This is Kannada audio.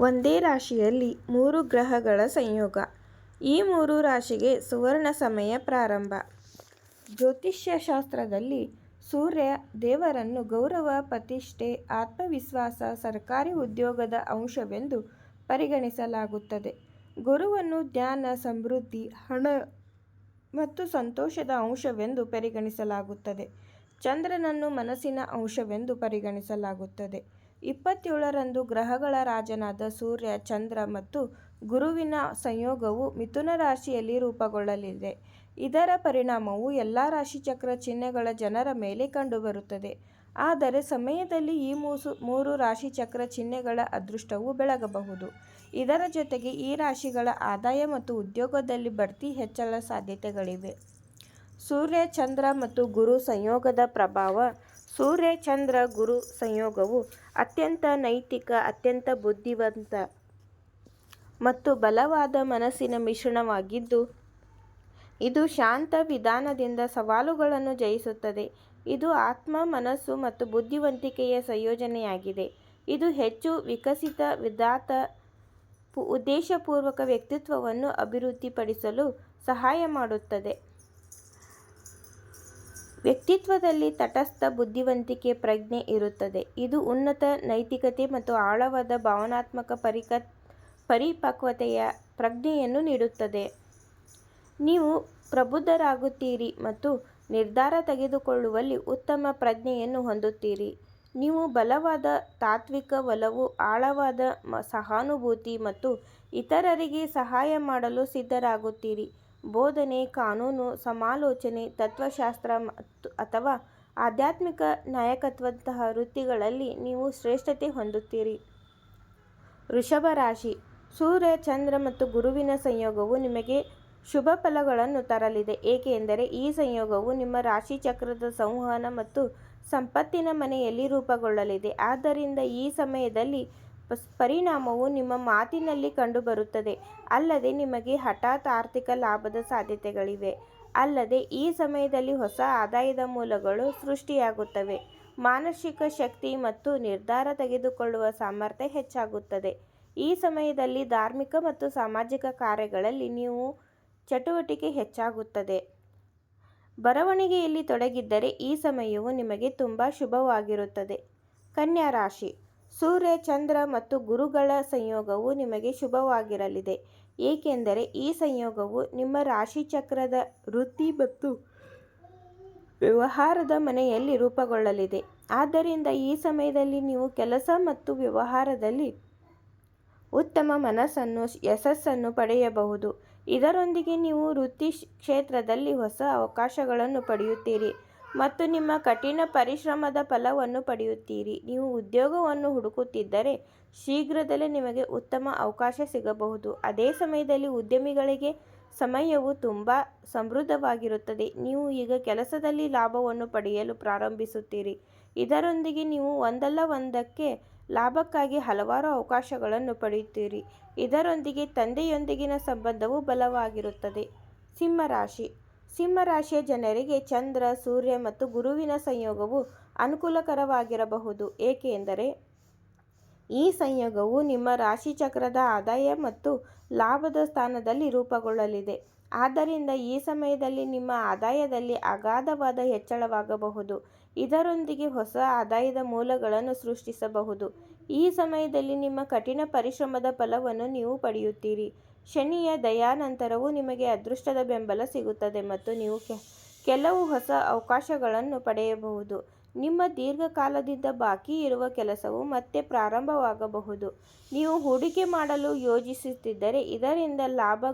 ಒಂದೇ ರಾಶಿಯಲ್ಲಿ ಮೂರು ಗ್ರಹಗಳ ಸಂಯೋಗ. ಈ ಮೂರು ರಾಶಿಗೆ ಸುವರ್ಣ ಸಮಯ ಪ್ರಾರಂಭ. ಜ್ಯೋತಿಷ್ಯಶಾಸ್ತ್ರದಲ್ಲಿ ಸೂರ್ಯ ದೇವರನ್ನು ಗೌರವ, ಪ್ರತಿಷ್ಠೆ, ಆತ್ಮವಿಶ್ವಾಸ, ಸರ್ಕಾರಿ ಉದ್ಯೋಗದ ಅಂಶವೆಂದು ಪರಿಗಣಿಸಲಾಗುತ್ತದೆ. ಗುರುವನ್ನು ಜ್ಞಾನ, ಸಮೃದ್ಧಿ, ಹಣ ಮತ್ತು ಸಂತೋಷದ ಅಂಶವೆಂದು ಪರಿಗಣಿಸಲಾಗುತ್ತದೆ. ಚಂದ್ರನನ್ನು ಮನಸ್ಸಿನ ಅಂಶವೆಂದು ಪರಿಗಣಿಸಲಾಗುತ್ತದೆ. ಇಪ್ಪತ್ತೇಳರಂದು ಗ್ರಹಗಳ ರಾಜನಾದ ಸೂರ್ಯ, ಚಂದ್ರ ಮತ್ತು ಗುರುವಿನ ಸಂಯೋಗವು ಮಿಥುನ ರಾಶಿಯಲ್ಲಿ ರೂಪುಗೊಳ್ಳಲಿದೆ. ಇದರ ಪರಿಣಾಮವು ಎಲ್ಲ ರಾಶಿಚಕ್ರ ಚಿಹ್ನೆಗಳ ಜನರ ಮೇಲೆ ಕಂಡುಬರುತ್ತದೆ. ಆದರೆ ಸಮಯದಲ್ಲಿ ಈ ಮೂಸು ಮೂರು ರಾಶಿಚಕ್ರ ಚಿಹ್ನೆಗಳ ಅದೃಷ್ಟವು ಬೆಳಗಬಹುದು. ಇದರ ಜೊತೆಗೆ ಈ ರಾಶಿಗಳ ಆದಾಯ ಮತ್ತು ಉದ್ಯೋಗದಲ್ಲಿ ಬಡ್ತಿ ಹೆಚ್ಚಳ ಸಾಧ್ಯತೆಗಳಿವೆ. ಸೂರ್ಯ, ಚಂದ್ರ ಮತ್ತು ಗುರು ಸಂಯೋಗದ ಪ್ರಭಾವ ಸೂರ್ಯ ಚಂದ್ರ ಗುರು ಸಂಯೋಗವು ಅತ್ಯಂತ ನೈತಿಕ, ಅತ್ಯಂತ ಬುದ್ಧಿವಂತ ಮತ್ತು ಬಲವಾದ ಮನಸ್ಸಿನ ಮಿಶ್ರಣವಾಗಿದ್ದು, ಇದು ಶಾಂತ ವಿಧಾನದಿಂದ ಸವಾಲುಗಳನ್ನು ಜಯಿಸುತ್ತದೆ. ಇದು ಆತ್ಮ, ಮನಸ್ಸು ಮತ್ತು ಬುದ್ಧಿವಂತಿಕೆಯ ಸಂಯೋಜನೆಯಾಗಿದೆ. ಇದು ಹೆಚ್ಚು ವಿಕಸಿತ, ವಿಧಾತ ಉದ್ದೇಶಪೂರ್ವಕ ವ್ಯಕ್ತಿತ್ವವನ್ನು ಅಭಿವೃದ್ಧಿಪಡಿಸಲು ಸಹಾಯ ಮಾಡುತ್ತದೆ. ವ್ಯಕ್ತಿತ್ವದಲ್ಲಿ ತಟಸ್ಥ ಬುದ್ಧಿವಂತಿಕೆ ಪ್ರಜ್ಞೆ ಇರುತ್ತದೆ. ಇದು ಉನ್ನತ ನೈತಿಕತೆ ಮತ್ತು ಆಳವಾದ ಭಾವನಾತ್ಮಕ ಪರಿಕ ಪರಿಪಕ್ವತೆಯ ಪ್ರಜ್ಞೆಯನ್ನು ನೀಡುತ್ತದೆ. ನೀವು ಪ್ರಬುದ್ಧರಾಗುತ್ತೀರಿ ಮತ್ತು ನಿರ್ಧಾರ ತೆಗೆದುಕೊಳ್ಳುವಲ್ಲಿ ಉತ್ತಮ ಪ್ರಜ್ಞೆಯನ್ನು ಹೊಂದುತ್ತೀರಿ. ನೀವು ಬಲವಾದ ತಾತ್ವಿಕ ಒಲವು, ಆಳವಾದ ಸಹಾನುಭೂತಿ ಮತ್ತು ಇತರರಿಗೆ ಸಹಾಯ ಮಾಡಲು ಸಿದ್ಧರಾಗುತ್ತೀರಿ. ಬೋಧನೆ, ಕಾನೂನು, ಸಮಾಲೋಚನೆ, ತತ್ವಶಾಸ್ತ್ರ ಅಥವಾ ಆಧ್ಯಾತ್ಮಿಕ ನಾಯಕತ್ವದಂತಹ ವೃತ್ತಿಗಳಲ್ಲಿ ನೀವು ಶ್ರೇಷ್ಠತೆ ಹೊಂದುತ್ತೀರಿ. ವೃಷಭ ರಾಶಿ: ಸೂರ್ಯ, ಚಂದ್ರ ಮತ್ತು ಗುರುವಿನ ಸಂಯೋಗವು ನಿಮಗೆ ಶುಭ ಫಲಗಳನ್ನು ತರಲಿದೆ ಏಕೆಂದರೆ ಈ ಸಂಯೋಗವು ನಿಮ್ಮ ರಾಶಿ ಚಕ್ರದ ಸಂವಹನ ಮತ್ತು ಸಂಪತ್ತಿನ ಮನೆಯಲ್ಲಿ ರೂಪುಗೊಳ್ಳಲಿದೆ. ಆದ್ದರಿಂದ ಈ ಸಮಯದಲ್ಲಿ ಪರಿಣಾಮವು ನಿಮ್ಮ ಮಾತಿನಲ್ಲಿ ಕಂಡುಬರುತ್ತದೆ. ಅಲ್ಲದೆ ನಿಮಗೆ ಹಠಾತ್ ಆರ್ಥಿಕ ಲಾಭದ ಸಾಧ್ಯತೆಗಳಿವೆ. ಅಲ್ಲದೆ ಈ ಸಮಯದಲ್ಲಿ ಹೊಸ ಆದಾಯದ ಮೂಲಗಳು ಸೃಷ್ಟಿಯಾಗುತ್ತವೆ. ಮಾನಸಿಕ ಶಕ್ತಿ ಮತ್ತು ನಿರ್ಧಾರ ತೆಗೆದುಕೊಳ್ಳುವ ಸಾಮರ್ಥ್ಯ ಹೆಚ್ಚಾಗುತ್ತದೆ. ಈ ಸಮಯದಲ್ಲಿ ಧಾರ್ಮಿಕ ಮತ್ತು ಸಾಮಾಜಿಕ ಕಾರ್ಯಗಳಲ್ಲಿ ನೀವು ಚಟುವಟಿಕೆ ಹೆಚ್ಚಾಗುತ್ತದೆ. ಬರವಣಿಗೆಯಲ್ಲಿ ತೊಡಗಿದ್ದರೆ ಈ ಸಮಯವು ನಿಮಗೆ ತುಂಬ ಶುಭವಾಗಿರುತ್ತದೆ. ಕನ್ಯಾ ರಾಶಿ: ಸೂರ್ಯ, ಚಂದ್ರ ಮತ್ತು ಗುರುಗಳ ಸಂಯೋಗವು ನಿಮಗೆ ಶುಭವಾಗಿರಲಿದೆ ಏಕೆಂದರೆ ಈ ಸಂಯೋಗವು ನಿಮ್ಮ ರಾಶಿಚಕ್ರದ ವೃತ್ತಿ ಮತ್ತು ವ್ಯವಹಾರದ ಮನೆಯಲ್ಲಿ ರೂಪುಗೊಳ್ಳಲಿದೆ. ಆದ್ದರಿಂದ ಈ ಸಮಯದಲ್ಲಿ ನೀವು ಕೆಲಸ ಮತ್ತು ವ್ಯವಹಾರದಲ್ಲಿ ಉತ್ತಮ ಮನಸ್ಸನ್ನು ಯಶಸ್ಸನ್ನು ಪಡೆಯಬಹುದು. ಇದರೊಂದಿಗೆ ನೀವು ವೃತ್ತಿ ಕ್ಷೇತ್ರದಲ್ಲಿ ಹೊಸ ಅವಕಾಶಗಳನ್ನು ಪಡೆಯುತ್ತೀರಿ ಮತ್ತು ನಿಮ್ಮ ಕಠಿಣ ಪರಿಶ್ರಮದ ಫಲವನ್ನು ಪಡೆಯುತ್ತೀರಿ. ನೀವು ಉದ್ಯೋಗವನ್ನು ಹುಡುಕುತ್ತಿದ್ದರೆ ಶೀಘ್ರದಲ್ಲೇ ನಿಮಗೆ ಉತ್ತಮ ಅವಕಾಶ ಸಿಗಬಹುದು. ಅದೇ ಸಮಯದಲ್ಲಿ ಉದ್ಯಮಿಗಳಿಗೆ ಸಮಯವು ತುಂಬ ಸಮೃದ್ಧವಾಗಿರುತ್ತದೆ. ನೀವು ಈಗ ಕೆಲಸದಲ್ಲಿ ಲಾಭವನ್ನು ಪಡೆಯಲು ಪ್ರಾರಂಭಿಸುತ್ತೀರಿ. ಇದರೊಂದಿಗೆ ನೀವು ಒಂದಲ್ಲ ಒಂದಕ್ಕೆ ಲಾಭಕ್ಕಾಗಿ ಹಲವಾರು ಅವಕಾಶಗಳನ್ನು ಪಡೆಯುತ್ತೀರಿ. ಇದರೊಂದಿಗೆ ತಂದೆಯೊಂದಿಗಿನ ಸಂಬಂಧವು ಬಲವಾಗಿರುತ್ತದೆ. ಸಿಂಹ ರಾಶಿ: ಸಿಂಹ ಜನರಿಗೆ ಚಂದ್ರ, ಸೂರ್ಯ ಮತ್ತು ಗುರುವಿನ ಸಂಯೋಗವು ಅನುಕೂಲಕರವಾಗಿರಬಹುದು ಏಕೆಂದರೆ ಈ ಸಂಯೋಗವು ನಿಮ್ಮ ರಾಶಿಚಕ್ರದ ಆದಾಯ ಮತ್ತು ಲಾಭದ ಸ್ಥಾನದಲ್ಲಿ ರೂಪುಗೊಳ್ಳಲಿದೆ. ಆದ್ದರಿಂದ ಈ ಸಮಯದಲ್ಲಿ ನಿಮ್ಮ ಆದಾಯದಲ್ಲಿ ಅಗಾಧವಾದ ಹೆಚ್ಚಳವಾಗಬಹುದು. ಇದರೊಂದಿಗೆ ಹೊಸ ಆದಾಯದ ಮೂಲಗಳನ್ನು ಸೃಷ್ಟಿಸಬಹುದು. ಈ ಸಮಯದಲ್ಲಿ ನಿಮ್ಮ ಕಠಿಣ ಪರಿಶ್ರಮದ ಫಲವನ್ನು ನೀವು ಪಡೆಯುತ್ತೀರಿ. ಶನಿಯ ದಯಾನಂತರವೂ ನಿಮಗೆ ಅದೃಷ್ಟದ ಬೆಂಬಲ ಸಿಗುತ್ತದೆ ಮತ್ತು ನೀವು ಕೆಲವು ಹೊಸ ಅವಕಾಶಗಳನ್ನು ಪಡೆಯಬಹುದು. ನಿಮ್ಮ ದೀರ್ಘಕಾಲದಿಂದ ಬಾಕಿ ಇರುವ ಕೆಲಸವು ಮತ್ತೆ ಪ್ರಾರಂಭವಾಗಬಹುದು. ನೀವು ಹೂಡಿಕೆ ಮಾಡಲು ಯೋಜಿಸುತ್ತಿದ್ದರೆ ಇದರಿಂದ ಲಾಭ.